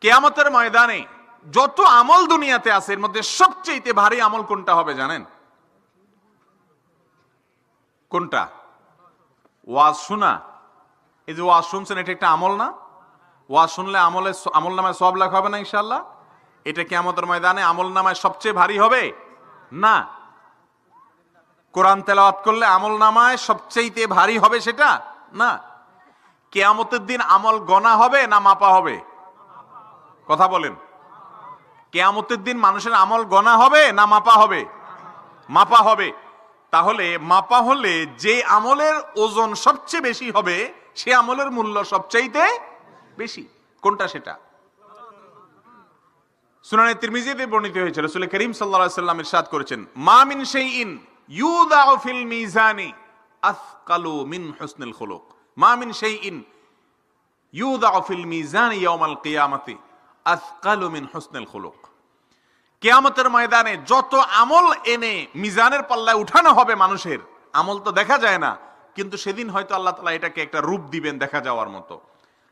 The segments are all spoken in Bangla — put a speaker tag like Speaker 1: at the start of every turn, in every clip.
Speaker 1: কেয়ামতের ময়দানে যত আমল দুনিয়াতে আছে, এর মধ্যে সবচেয়ে ভারী আমল কোনটা হবে জানেন? কোনটা? ওয়াজ শোনা। এই যে ওয়াজ শুনছেন, এটা একটা আমল না? ওয়াজ শুনলে আমলে আমল নামায় সব লেখা হবে না ইনশাল্লাহ এটা কেয়ামতের ময়দানে আমল নামায় সবচেয়ে ভারী হবে? না। কোরআন তেলাওয়াত করলে আমল নামায় সবচেয়ে ভারী হবে সেটা? না। কেয়ামতের দিন আমল গনা হবে না মাপা হবে? কথা বলেন। কেয়ামতের দিন মানুষের আমল গনা হবে না মাপা হবে? মাপা হবে। তাহলে মাপা হলে যে আমলের ওজন সবচেয়ে বেশি হবে, সে আমলের মূল্য সবচাইতে বেশি। কোনটা সেটা? সুনানে তিরমিজিতে বর্ণিত হয়েছে রাসূল করিম আলাইহি সাল্লাম ইরশাদ করেছেন, মা মিন শাইইন ইউদাউ ফিল মিজানি আথকালু মিন হুসনিল খুলুক। মা মিন শাইইন ইউদাউ ফিল মিজানি ইয়াউমাল কিয়ামাতি। হুসনিল খুলুক। কেয়ামতের ময়দানে যত আমল এনে মিজানের পাল্লায় উঠানো হবে মানুষের, আমল তো দেখা যায় না, কিন্তু সেদিন হয়তো আল্লাহ তালা এটাকে একটা রূপ দিবেন দেখা যাওয়ার মতো।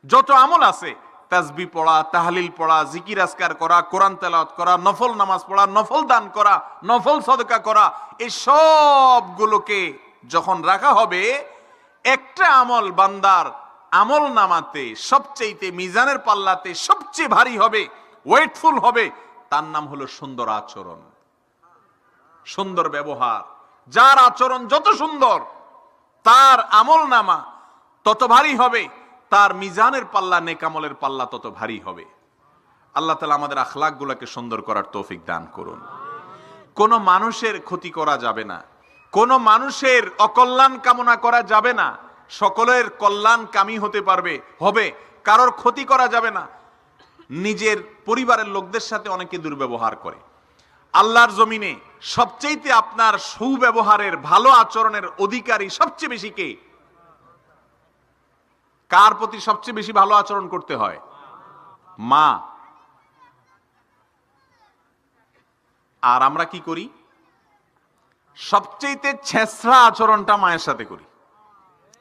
Speaker 1: যত আমল আছে, তাজবি পড়া, তাহলিল পড়া, জিকির আসকার করা, কোরআন তেলাওয়াত করা, নফল নামাজ পড়া, নফল দান করা, নফল সদকা করা, এই সবগুলোকে যখন রাখা হবে, একটা আমল বান্দার আমল নামাতে সবচেয়েতে মিজানের পাল্লাতে সবচেয়ে ভারী হবে, ওয়েটফুল হবে, তার নাম হলো সুন্দর আচরণ। সুন্দর ব্যবহার। যার আচরণ যত সুন্দর, তার আমল নামা তত ভারী হবে, তার মিজানের পাল্লা নেকামলের পাল্লা তত ভারী হবে। আল্লাহ তালা আমাদের আখলাক গুলাকে সুন্দর করার তৌফিক দান করুন। কোন মানুষের ক্ষতি করা যাবে না, কোন মানুষের অকল্যাণ কামনা করা যাবে না সকলের কল্যাণ কামি হতে পারবে, হবে। কারোর ক্ষতি করা যাবে না। নিজের পরিবারের লোকদের সাথে অনেকে দুর্ব্যবহার করে। আল্লাহর জমিনে সবচেয়েতে আপনার সুব্যবহারের ভালো আচরণের অধিকারী সবচেয়ে বেশি কে? কার প্রতি সবচেয়ে বেশি ভালো আচরণ করতে হয়? মা। আর আমরা কি করি? সবচেয়েতে ছেঁচড়া আচরণটা মায়ের সাথে করি।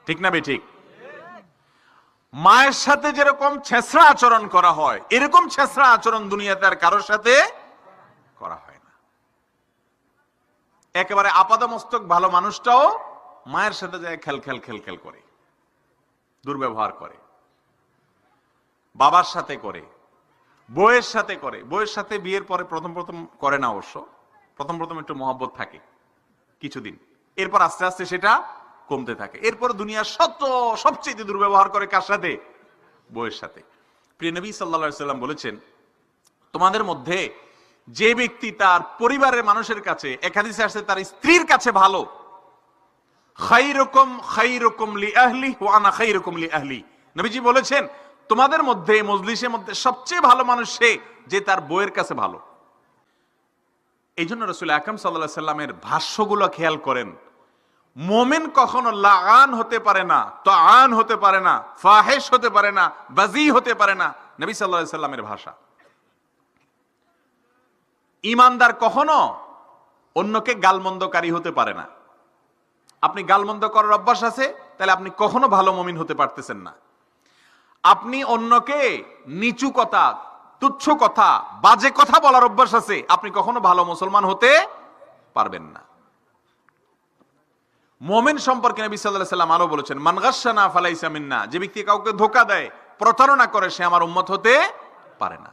Speaker 1: ঠিক না বে ঠিক? মায়ের সাথে যেরকম ছেঁচড়া আচরণ করা হয়, এরকম ছেঁচড়া আচরণ দুনিয়াতে আর কারোর সাথে করা হয় না। একেবারে আপাদমস্তক ভালো মানুষটাও মায়ের সাথে যায় খেল খেল খেল খেল করে, দুর্ব্যবহার করে, বাবার সাথে করে বইয়ের সাথে করে বইয়ের সাথে বিয়ের পরে প্রথম প্রথম করে না অবশ্য, প্রথম প্রথম একটু মহব্বত থাকে, কিছুদিন, এরপর আস্তে আস্তে সেটা কমতে থাকে। এরপর দুনিয়ার শত, সবচেয়ে দুর্ব্যবহার করে কার সাথে? বইয়ের সাথে। প্রিয় নবী সাল্লা সাল্লাম বলেছেন, তোমাদের মধ্যে যে ব্যক্তি তার পরিবারের মানুষের কাছে একাদিসে তার স্ত্রীর কাছে ভালো। বলেছেন, তোমাদের মধ্যে, মজলিসের মধ্যে সবচেয়ে ভালো মানুষ সে যে তার বইয়ের কাছে ভালো। এই জন্য রসুল আকরম সাল্লাহ সাল্লামের ভাষ্যগুলো খেয়াল করেন। মোমেন কখনো লাগান হতে পারে না তো আন হতে পারে না, ফাহেশ হতে পারে না, বাজি হতে পারে না, নবী সাল্লামের ভাষা। ইমানদার কখনো অন্যকে গালমন্দকারী হতে পারে না। আপনি গালমন্দ করার অভ্যাস আছে, তাহলে আপনি কখনো ভালো মমিন হতে পারতেছেন না। আপনি অন্যকে নিচু কথা, তুচ্ছ কথা, বাজে কথা বলার অভ্যাস আছে, আপনি কখনো ভালো মুসলমান হতে পারবেন না। মোমেন সম্পর্কে নবী সাল্লাহ সাল্লাম আরও বলেছেন মানগাসানা ফালাইসা মিন্না যে ব্যক্তি কাউকে ধোকা দেয়, প্রতারণা করে, সে আমার উম্মত হতে পারে না।